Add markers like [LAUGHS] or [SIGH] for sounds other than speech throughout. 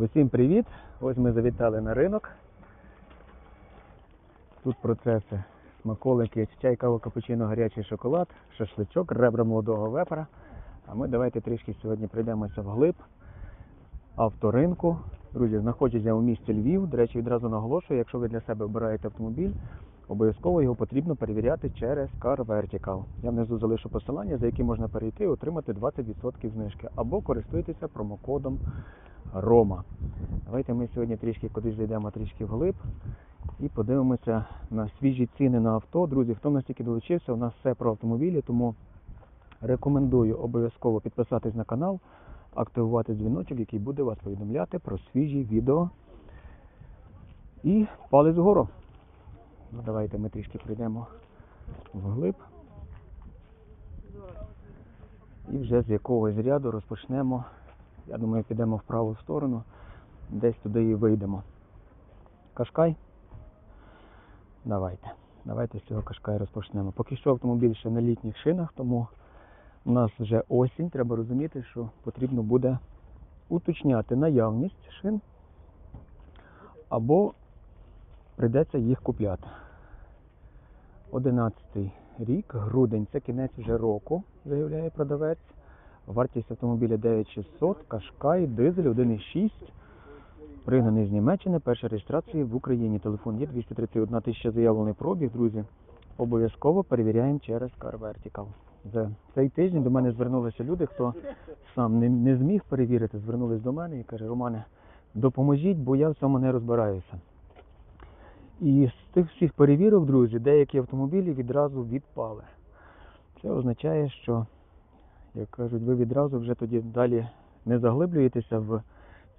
Усім привіт! Ось ми завітали на ринок. Тут процеси смаколики, чай, кава, капучино, гарячий шоколад, шашличок, ребра молодого вепера. А ми давайте трішки сьогодні прийдемося вглиб авторинку. Друзі, знаходжуся у місті Львів. До речі, відразу наголошую, якщо ви для себе обираєте автомобіль, обов'язково його потрібно перевіряти через Car Vertical. Я внизу залишу посилання, за яким можна перейти і отримати 20% знижки. Або користуйтеся промокодом Рома. Давайте ми сьогодні трішки кудись зайдемо трішки вглиб і подивимося на свіжі ціни на авто. Друзі, хто нас тільки долучився, у нас все про автомобілі, тому рекомендую обов'язково підписатись на канал, активувати дзвіночок, який буде вас повідомляти про свіжі відео. І палець вгору. Ну, давайте ми трішки прийдемо вглиб. І вже з якогось ряду розпочнемо. Я думаю, підемо в праву сторону, десь туди і вийдемо. Кашкай? Давайте. Давайте з цього кашкай розпочнемо. Поки що автомобіль ще на літніх шинах, тому у нас вже осінь. Треба розуміти, що потрібно буде уточняти наявність шин або прийдеться їх купляти. 11 рік, грудень, це кінець вже року, заявляє продавець. Вартість автомобіля 9600, Кашкай, дизель 1,6. Пригнаний з Німеччини, перша реєстрація в Україні. Телефон є 231 тисяча заявлений пробіг, друзі. Обов'язково перевіряємо через Car Vertical. За цей тиждень до мене звернулися люди, хто сам не, не зміг перевірити, звернулись до мене і каже, Романе, допоможіть, бо я в цьому не розбираюся. І з тих всіх перевірок, друзі, деякі автомобілі відразу відпали. Це означає, що як кажуть, ви відразу вже тоді далі не заглиблюєтеся в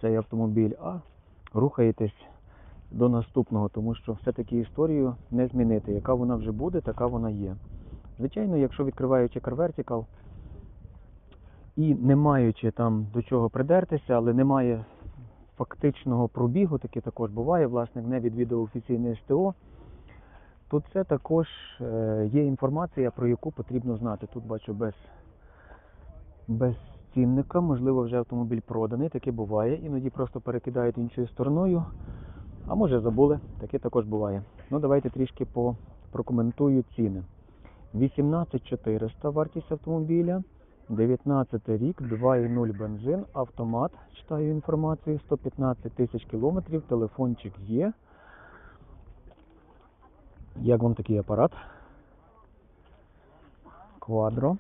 цей автомобіль, а рухаєтесь до наступного, тому що все-таки історію не змінити. Яка вона вже буде, така вона є. Звичайно, якщо відкриваючи Vertical і не маючи там до чого придертися, але немає фактичного пробігу, таке також буває, власник не відвідав офіційне СТО, то це також е, є інформація, про яку потрібно знати. Тут бачу без без цінника, можливо, вже автомобіль проданий, таке буває. Іноді просто перекидають іншою стороною, а може забули, таке також буває. Ну, давайте трішки по, прокоментую ціни. 18400 вартість автомобіля, 19 рік, 2,0 бензин, автомат, читаю інформацію, 115 тисяч кілометрів, телефончик є. Як вам такий апарат? Квадро.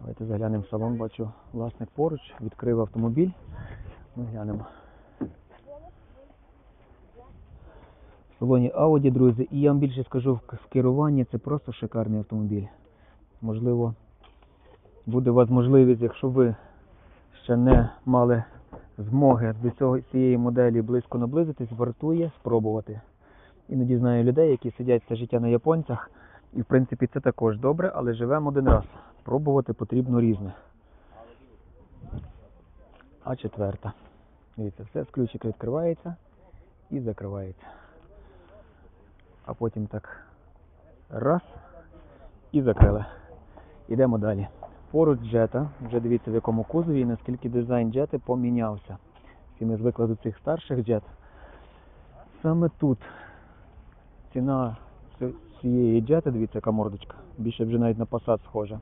Давайте заглянемо в салон, бачу власник поруч, відкрив автомобіль. Ми глянемо. В салоні Audi, друзі, і я вам більше скажу в керуванні це просто шикарний автомобіль. Можливо, буде у вас можливість, якщо ви ще не мали змоги до цього цієї моделі близько наблизитись, вартує спробувати. Іноді знаю людей, які сидять все життя на японцях, і в принципі це також добре, але живемо один раз. Пробувати потрібно різне. А четверта. Дивіться, все з ключика відкривається і закривається. А потім так раз і закрили. Йдемо далі. Поруч джета, вже дивіться в якому кузові і наскільки дизайн джети помінявся. Всі ми звикли до цих старших джет. Саме тут ціна цієї джети, дивіться, яка мордочка. Більше вже навіть на Passat схожа.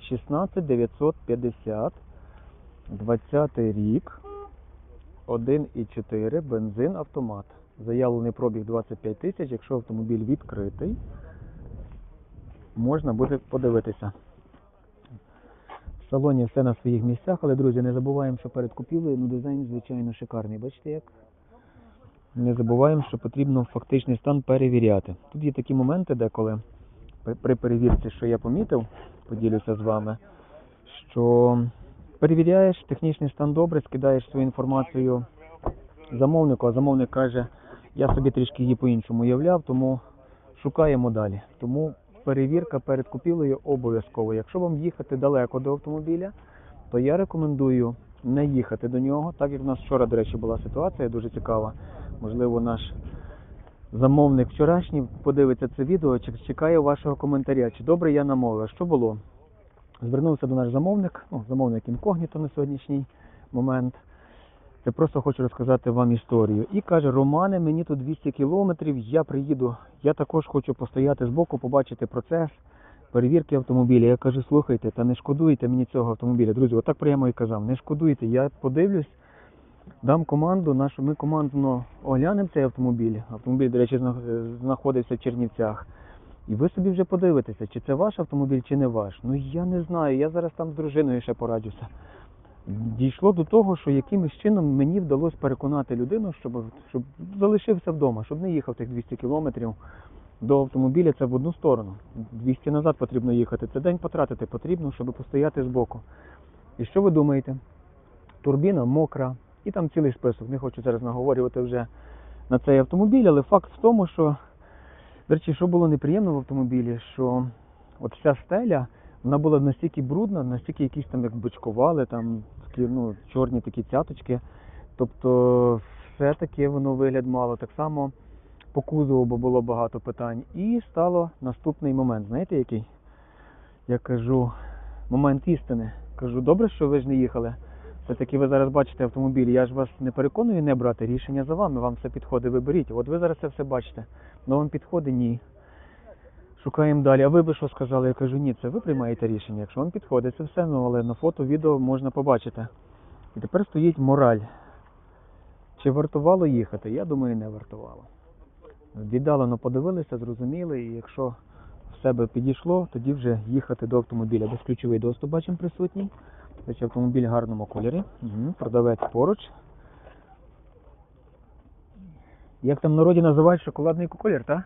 16 950, 20 рік, 1,4 бензин автомат. Заявлений пробіг 25 тисяч, якщо автомобіль відкритий, можна буде подивитися. В салоні все на своїх місцях, але, друзі, не забуваємо, що перед купівлею ну, дизайн, звичайно, шикарний. Бачите як? Не забуваємо, що потрібно фактичний стан перевіряти. Тут є такі моменти, деколи при- перевірці, що я помітив, поділюся з вами, що перевіряєш технічний стан добре, скидаєш свою інформацію замовнику, а замовник каже, я собі трішки її по-іншому уявляв, тому шукаємо далі. Тому перевірка перед купівлею обов'язково. Якщо вам їхати далеко до автомобіля, то я рекомендую не їхати до нього, так як в нас вчора, до речі, була ситуація дуже цікава. Можливо, наш замовник вчорашній подивиться це відео, чи чекає вашого коментаря. Чи добре я намовив? Що було? Звернувся до наш замовник, ну, замовник інкогніто на сьогоднішній момент. Це просто хочу розказати вам історію. І каже, Романе, мені тут 200 кілометрів, я приїду. Я також хочу постояти збоку, побачити процес перевірки автомобіля. Я кажу, слухайте, та не шкодуйте мені цього автомобіля. Друзі, отак прямо і казав, не шкодуйте, я подивлюсь, дам команду, нашу ми командно оглянемо цей автомобіль. Автомобіль, до речі, зна- знаходився в Чернівцях. І ви собі вже подивитеся, чи це ваш автомобіль, чи не ваш. Ну я не знаю, я зараз там з дружиною ще пораджуся. Дійшло до того, що якимось чином мені вдалося переконати людину, щоб, щоб залишився вдома, щоб не їхав тих 200 кілометрів до автомобіля, це в одну сторону. 200 назад потрібно їхати. Це день потратити потрібно, щоб постояти збоку. І що ви думаєте? Турбіна мокра, і там цілий список. Не хочу зараз наговорювати вже на цей автомобіль, але факт в тому, що, до речі, що було неприємно в автомобілі, що от вся стеля, вона була настільки брудна, настільки якісь там як бочкували, там такі ну, чорні такі цяточки. Тобто все-таки воно вигляд мало. Так само по кузову, бо було багато питань. І стало наступний момент. Знаєте який? Я кажу, момент істини. Кажу, добре, що ви ж не їхали. Все-таки ви зараз бачите автомобіль. Я ж вас не переконую не брати рішення за вами. Вам все підходить, ви беріть. От ви зараз це все бачите. Ну вам підходить ні. Шукаємо далі. А ви би що сказали? Я кажу, ні, це ви приймаєте рішення. Якщо вам підходить, це все, ну але на фото, відео можна побачити. І тепер стоїть мораль. Чи вартувало їхати? Я думаю, не вартувало. Віддалено подивилися, зрозуміли, і якщо в себе підійшло, тоді вже їхати до автомобіля. Безключовий доступ бачимо присутній. Речі, автомобіль в гарному кольорі. Угу. Продавець поруч. Як там в народі називають шоколадний колір, так?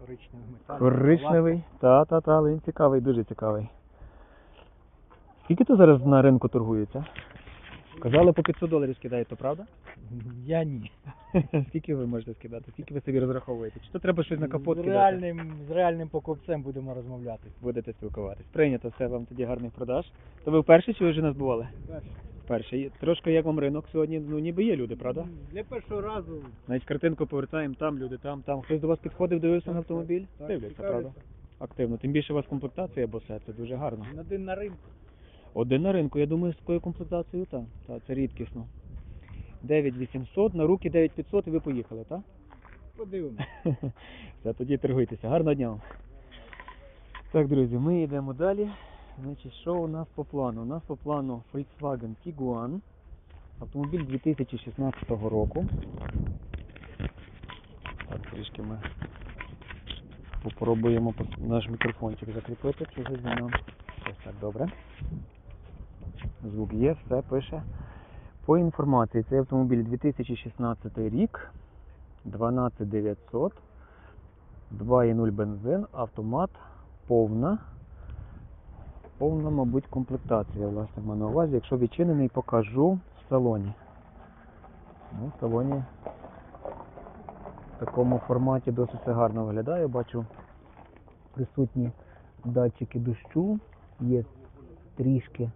Коричневий метал. Коричневий. Та, та, та, але він цікавий, дуже цікавий. Скільки то зараз на ринку торгується? Казали по 500 доларів скидають, то правда? [LAUGHS] Я ні. [LAUGHS] Скільки ви можете скидати? Скільки ви собі розраховуєте? Чи то треба щось на капот з кидати? реальним, з реальним покупцем будемо розмовляти. Будете спілкуватись. Прийнято все вам тоді гарних продаж. То ви вперше чи ви вже нас бували? Вперше. І Трошки як вам ринок сьогодні, ну ніби є люди, правда? Для першого разу Навіть картинку повертаємо, там люди, там, там. Хтось до вас підходив, дивився на автомобіль? так, Дивляться, правда? Активно. Тим більше у вас комплектація босе, це дуже гарно. один на ринку. Один на ринку, я думаю, з такою комплектацією, так. Та, це рідкісно. 9800, на руки 9500 і ви поїхали, так? Подивимось. [LAUGHS] Все, тоді торгуйтеся. Гарного дня вам. Так, друзі, ми йдемо далі. Значить, що у нас по плану? У нас по плану Volkswagen Tiguan. Автомобіль 2016 року. Так, трішки ми попробуємо наш мікрофончик закріпити, чи вже знімемо. Ось так, добре. Звук є, все пише. По інформації, цей автомобіль 2016 рік, 12900, 2,0 бензин, автомат, повна. Повна, мабуть, комплектація, власне, маю на увазі. Якщо відчинений, покажу в салоні. Ну, в салоні в такому форматі досить все гарно виглядає. Бачу присутні датчики дощу, є трішки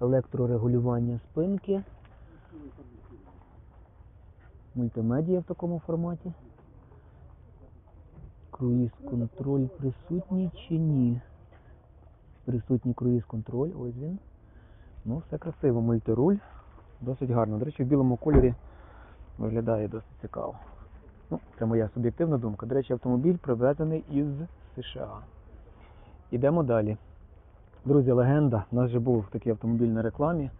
електрорегулювання спинки. Мультимедія в такому форматі. Круїз контроль присутній чи ні? Присутній круїз контроль, ось він. Ну, все красиво, мультируль. Досить гарно. До речі, в білому кольорі виглядає досить цікаво. Ну, це моя суб'єктивна думка. До речі, автомобіль привезений із США. Ідемо далі. Друзі, легенда. У нас вже був такий автомобіль на рекламі.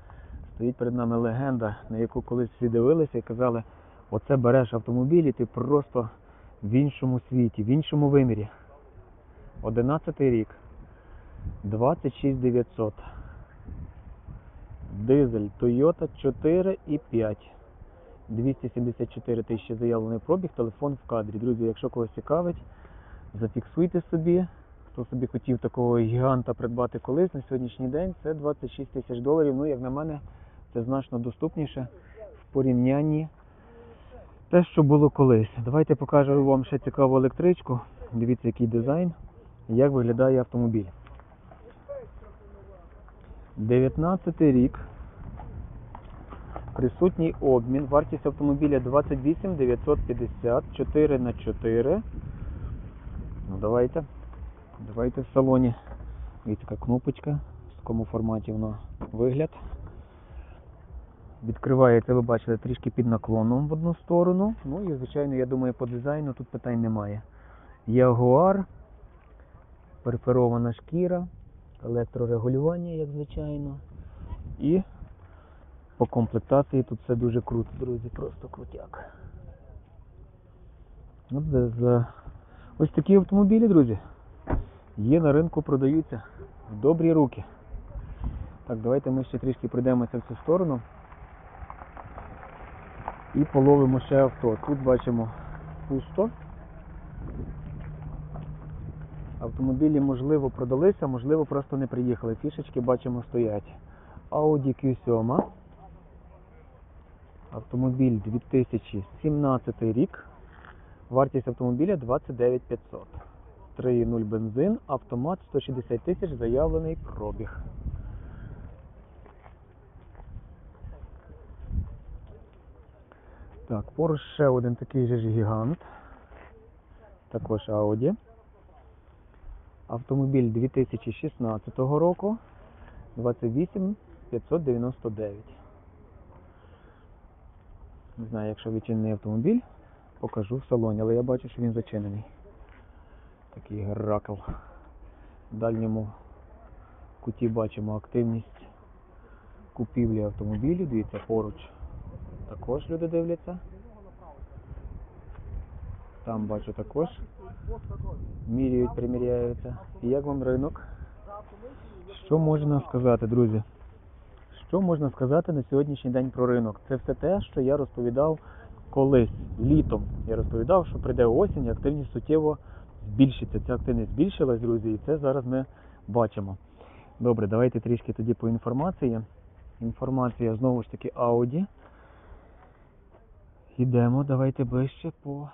Стоїть перед нами легенда, на яку колись всі дивилися і казали, оце береш автомобіль і ти просто в іншому світі, в іншому вимірі. 11 рік. 26900. Дизель Toyota 4 і 5. 274 тисячі заявлений пробіг, телефон в кадрі. Друзі, якщо когось цікавить, зафіксуйте собі. Хто собі хотів такого гіганта придбати колись на сьогоднішній день, це 26 тисяч доларів. Ну, як на мене, це значно доступніше в порівнянні те, що було колись. Давайте покажу вам ще цікаву електричку. Дивіться, який дизайн і як виглядає автомобіль. 19 рік. Присутній обмін. Вартість автомобіля 28 950, 4 на 4. Ну давайте. Давайте в салоні Дивіться, така кнопочка, в такому форматі воно вигляд. Відкривається, ви бачите, трішки під наклоном в одну сторону. Ну і, звичайно, я думаю, по дизайну тут питань немає. Ягуар, перфорована шкіра, електрорегулювання, як звичайно. І по комплектації тут все дуже круто, друзі, просто крутяк. Ось такі автомобілі, друзі. Є на ринку, продаються в добрі руки. Так, давайте ми ще трішки пройдемося в цю сторону. І половимо ще авто. Тут бачимо пусто. Автомобілі, можливо, продалися, можливо, просто не приїхали. Фішечки бачимо стоять. Audi Q7. Автомобіль 2017 рік. Вартість автомобіля 29 500. 3.0 бензин, автомат 160 тисяч, заявлений пробіг. Так, поруч ще один такий же ж гігант. Також Audi. Автомобіль 2016 року. 28 599. Не знаю, якщо відчинений автомобіль, покажу в салоні, але я бачу, що він зачинений. Такий геракл. В дальньому куті бачимо активність купівлі автомобілів. Дивіться, поруч також люди дивляться. Там бачу також. Міряють, приміряються. І як вам ринок? Що можна сказати, друзі? Що можна сказати на сьогоднішній день про ринок? Це все те, що я розповідав колись літом. Я розповідав, що прийде осінь, і активність суттєво збільшиться. Ця активність збільшилась, друзі, і це зараз ми бачимо. Добре, давайте трішки тоді по інформації. Інформація знову ж таки Audi. Йдемо, давайте ближче по